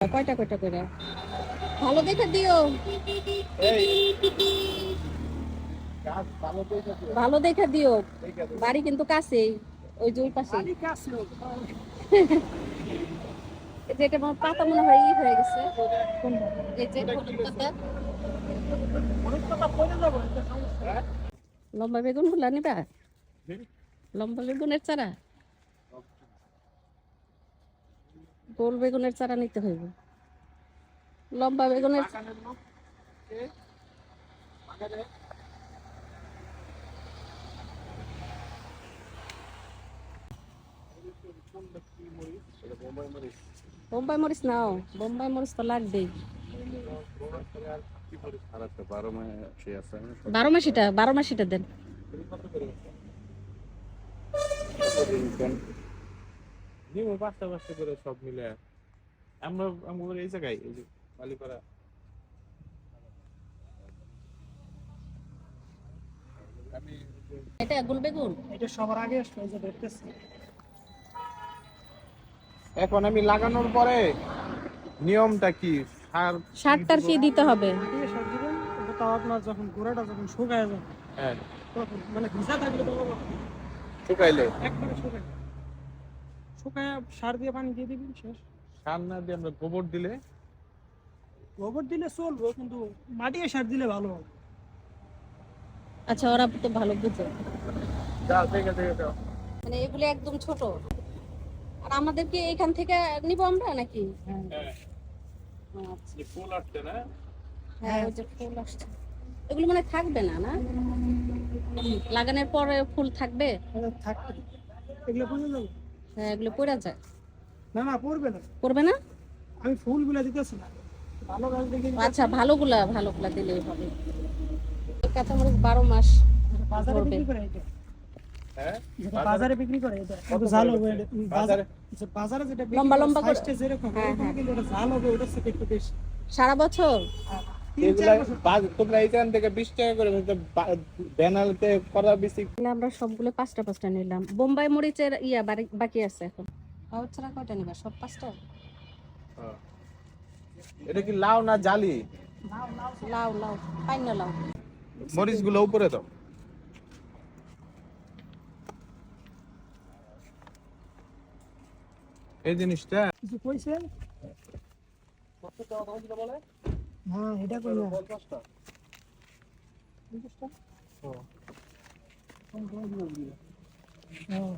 কয়টা কয়টা করে? ভালো দেখে দিও। ভালো দেখে দিও। বাড়ি কিন্তু কাছেই ওই ওই পাশে যেটা আমার পাতা মনে হয় ই হয়ে গেছে। এই যে লম্বা বেগুনগুলা নিবা? লম্বা বেগুনের চারা? গোল বেগুনের চারা নিতে হইব। লম্বা বেগুনের বোম্বাই মরিচ নাও বোম্বাই মরিচ তো লাগবেই। বারো মাসিটা বারো মাসিটা দেন। দিব পাঁচটা পাঁচটা করে সব মিলে। আমরা আমাদের এই জায়গায় এই যে বালিপাড়া এটা গোল এটা সবার আগে আসলো যে দেখতেছি। এখন আমি লাগানোর পরে নিয়মটা কি? সার সারটার কি দিতে হবে? তাও আপনার যখন গোড়াটা যখন শুকায় যাবে হ্যাঁ। তখন মানে ভিজা থাকলে তো শুকাইলে। একবারে শুকায় শুকায় সার দিয়ে পানি দিয়ে দিবেন শেষ। সার না দিয়ে আমরা গোবর দিলে? গোবর দিলে চলবে কিন্তু মাটি সার দিলে ভালো হবে। আচ্ছা ওরা তো ভালো বুঝে। মানে এগুলো একদম ছোট। আর আমাদেরকে এখান থেকে নিব আমরা নাকি? হ্যাঁ। হ্যাঁ আচ্ছা। যে ফুল আসছে না? হ্যাঁ ওই যে ফুল আসছে। এগুলো মানে থাকবে না না? লাগানোর পরে ফুল থাকবে? থাকবে। এগুলো হ্যাঁ এগুলো পড়ে যায়। না না পড়বে না। পড়বে না? আমি ফুলগুলো দিতেছি না। ভালো গাছ দেখে আচ্ছা ভালোগুলা ভালোগুলা দিলেই হবে। কাঁচামরিচ বারো মাস বাজারে বিক্রি করে এটা। হ্যাঁ? বাজারে বিক্রি করে এটা। কত ঝাল হবে। বাজারে? বাজারে? যেটা লম্বা লম্বা করে। যেরকম হ্যাঁ, হ্যাঁ। ঝাল হবে একটু বেশি। সারা বছর? আর তিন এগুলা চার বছর। বাজ- তোমরা এইখান থেকে বিশ টাকা করে ব্যানারতে করা বেশি। আমরা সবগুলো পাঁচটা পাঁচটা নিলাম। বোম্বাই মরিচের ইয়া বাকি আছে এখন। আর ছাড়া কয়টা নিবা? সব পাঁচটা? এটা কি লাউ না জালি? লাউ লাউ পাইন লাউ। মরিচগুলো উপরে দাও। এই জিনিসটা? কিছু কইছে হ্যাঁ এটা কইলা হ্যাঁ